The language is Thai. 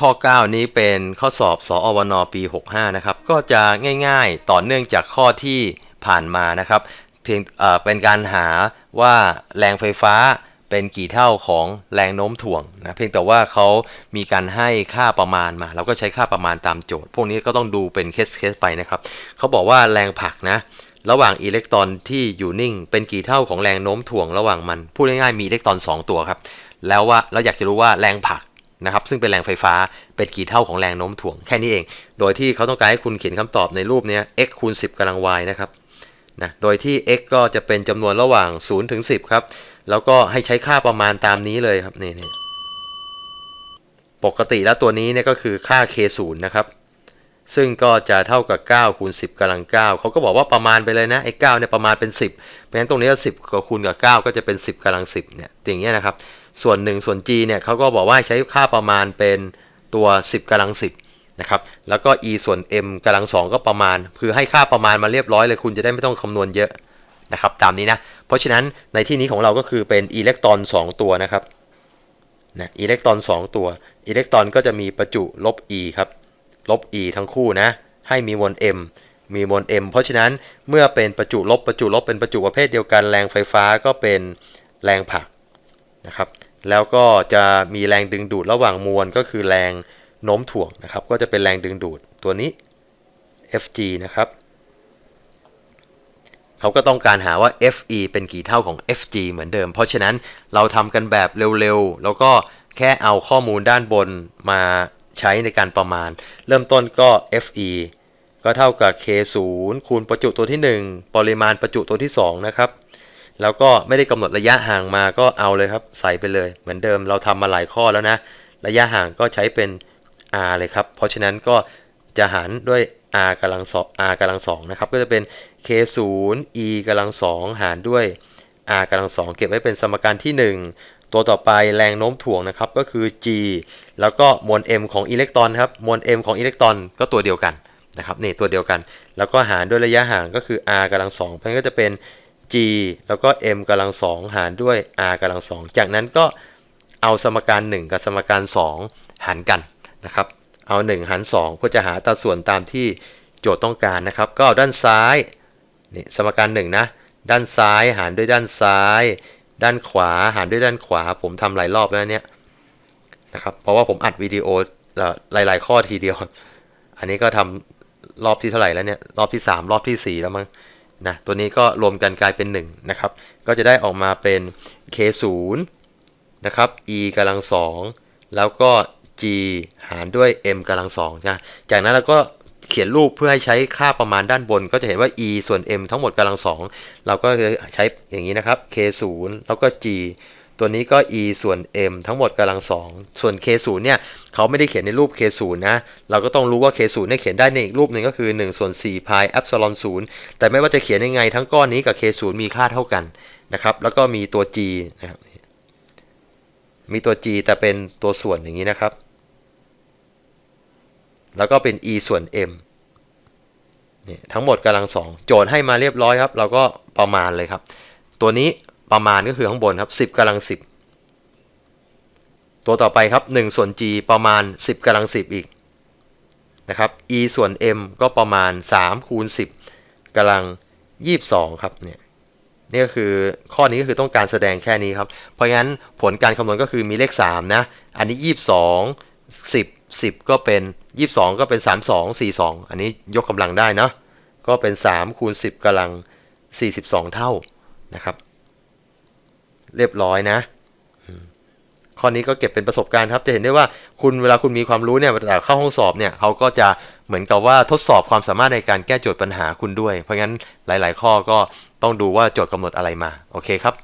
ข้อ 9 นี้เป็นข้อสอบสอวนปี 65 นะครับ ก็จะง่ายๆ ต่อเนื่องจากข้อที่ผ่านมานะครับ เพียงเป็นการหาว่าแรงไฟฟ้าเป็นกี่เท่าของแรงโน้มถ่วงนะเพียงแต่ว่าเขามีการให้ค่าประมาณมา เราก็ใช้ค่าประมาณตามโจทย์ พวกนี้ก็ต้องดูเป็นเคสเคสไปนะครับเขาบอกว่าแรงผลักนะระหว่างอิเล็กตรอนที่อยู่นิ่ง เป็นกี่เท่าของแรงโน้มถ่วงระหว่างมันพูดง่ายๆมีอิเล็กตรอน 2 ตัวครับแล้วว่าเราอยากจะรู้ว่าแรงผลัก นะครับซึ่งเป็นแรงไฟฟ้าเป็นกี่เท่าของแรงโน้มถ่วงแค่นี้เอง โดยที่เขาต้องการให้คุณเขียนคำตอบในรูปนี้ x คูณ10กำลัง y นะครับนะโดยที่ x ก็จะเป็นจำนวนระหว่าง0ถึง10 ครับ แล้วก็ให้ใช้ค่าประมาณตามนี้เลยครับนี่นี่ปกติแล้วตัวนี้เนี่ยก็คือค่า k 0นะครับซึ่งก็จะเท่ากับ9คูณ10กำลัง9เขาก็บอกว่าประมาณไปเลยนะไอ้9เนี่ยประมาณเป็น 10เพราะฉะนั้นตรงนี้ก็10กับคูณกับ 9 ก็จะเป็น 10กำลัง10เนี่ยอย่างเงี้ยนะครับ ส่วน1ส่วน g เนี่ยเขาก็บอกว่าใช้ค่าประมาณเป็นตัว 10กำลัง 10นะครับแล้วก็ e ส่วน m กำลัง 2 ก็ประมาณ คือให้ค่าประมาณมาเรียบร้อยเลยคุณจะได้ไม่ต้องคำนวณเยอะนะครับตามนี้นะเพราะฉะนั้นในที่นี้ของเราก็คือเป็นอิเล็กตรอน 2 ตัวนะครับนะอิเล็กตรอน 2 ตัวอิเล็กตรอนก็จะมีประจุลบ e ครับลบ e ทั้งคู่นะให้มีมวล m มีมวล m เพราะฉะนั้นเมื่อเป็นประจุลบประจุลบเป็นประจุประเภทเดียวกันแรงไฟฟ้าก็เป็นแรงผลักนะครับ แล้วก็จะมีแรงดึงดูดระหว่างมวลก็คือแรงโน้มถ่วงนะครับ ก็จะเป็นแรงดึงดูดตัวนี้ Fg นะครับเขาก็ต้องการหาว่า Fe เป็นกี่เท่าของ Fg เหมือนเดิม เพราะฉะนั้นเราทำกันแบบเร็วๆ แล้วก็แค่เอาข้อมูลด้านบนมาใช้ในการประมาณ เริ่มต้นก็ Fe ก็เท่ากับ K0 คูณประจุตัวที่ 1 ปริมาณประจุตัวที่ 2 นะครับ แล้วก็ไม่ได้กำหนดระยะห่างมาก็เอาเลยครับ ใส่ไปเลย เหมือนเดิมเราทำมาหลายข้อแล้วนะ ระยะห่างก็ใช้เป็น r เลยครับ เพราะฉะนั้นก็จะหารด้วย r กำลังสอง r กำลังสองนะครับ ก็จะเป็น k 0 e กำลังสองหารด้วย r กำลังสองเก็บไว้เป็นสมการที่ 1 ตัวต่อไปแรงโน้มถ่วงนะครับก็คือ g แล้วก็มวล m ของอิเล็กตรอนครับมวล m ของอิเล็กตรอนก็ตัวเดียวกันนะครับนี่ตัวเดียวกัน แล้วก็หารด้วยระยะห่างก็คือ r กำลังสองเพราะฉะนั้นก็จะเป็น g แล้วก็ m กำลังสองหารด้วย r กำลังสองจากนั้นก็เอาสมการ 1 กับสมการ 2 หารกันนะครับ เอา 1 หาร 2 เพื่อจะหาอัตราส่วนตามที่โจทย์ต้องการนะครับ ก็เอาด้านซ้ายนี่สมการ 1 นะ ด้านซ้ายหารด้วยด้านซ้าย ด้านขวาหารด้วยด้านขวา ผมทำหลายรอบแล้วเนี่ยนะครับ เพราะว่าผมอัดวิดีโอหลาย ๆ ข้อทีเดียว อันนี้ก็ทำรอบที่เท่าไหร่แล้วเนี่ย รอบที่ 3 รอบทีสี่4 แล้วมั้ง นะตัวนี้ก็รวมกันกลายเป็น1นะครับก็จะได้ออกมาเป็น k0 นะครับ e กำลังสองแล้วก็ g หารด้วย m กำลังสองนะจากนั้นเราก็เขียนรูปเพื่อให้ใช้ค่าประมาณด้านบน ก็จะเห็นว่า e ส่วน m ทั้งหมดกำลังสองเราก็ใช้อย่างนี้นะครับ k 0แล้วก็ g ตัวนี้ก็ e ส่วน m ทั้งหมดกำลังสองส่วน k 0เนี่ยเขาไม่ได้เขียนในรูป k 0นะ เราก็ต้องรู้ว่า k 0เนี่ยเขียนได้ในอีกรูปหนึ่งก็คือ 1 ส่วน4 pi epsilon 0แต่ไม่ว่าจะเขียนยังไงทั้งก้อนนี้กับ k 0มีค่าเท่ากันนะครับ แล้วก็มีตัว g นะครับ มีตัว g แต่เป็นตัวส่วนอย่างนี้นะครับ แล้วก็เป็น e ส่วน m ทั้งหมดกำลังสองโจทย์ให้มาเรียบร้อยครับ เราก็ประมาณเลยครับ ตัวนี้ ประมาณก็คือข้างบนครับ 10กำลัง 10 ตัวต่อไปครับ 1 ส่วน g ประมาณ 10กำลัง 10 อีกนะครับ e ส่วน m ก็ประมาณ 3 คูณ 10กำลัง 22 ครับเนี่ยนี่ก็คือข้อนี้ก็คือต้องการแสดงแค่นี้ครับ เพราะงั้นผลการคำนวณก็คือมีเลข 3 นะ อันนี้ 22 10 10 ก็เป็น 22 ก็เป็น 32 42 อันนี้ยกกำลังได้เนาะก็เป็น 3 คูณ 10กำลัง 42 เท่านะครับ เรียบร้อยนะ ข้อนี้ก็เก็บเป็นประสบการณ์ครับ จะเห็นได้ว่าคุณเวลาคุณมีความรู้เนี่ยแต่เข้าห้องสอบเนี่ยเขาก็จะเหมือนกับว่าทดสอบความสามารถในการแก้โจทย์ปัญหาคุณด้วย เพราะงั้นหลาย ๆ ข้อก็ต้องดูว่าโจทย์กำหนดอะไรมา โอเคครับ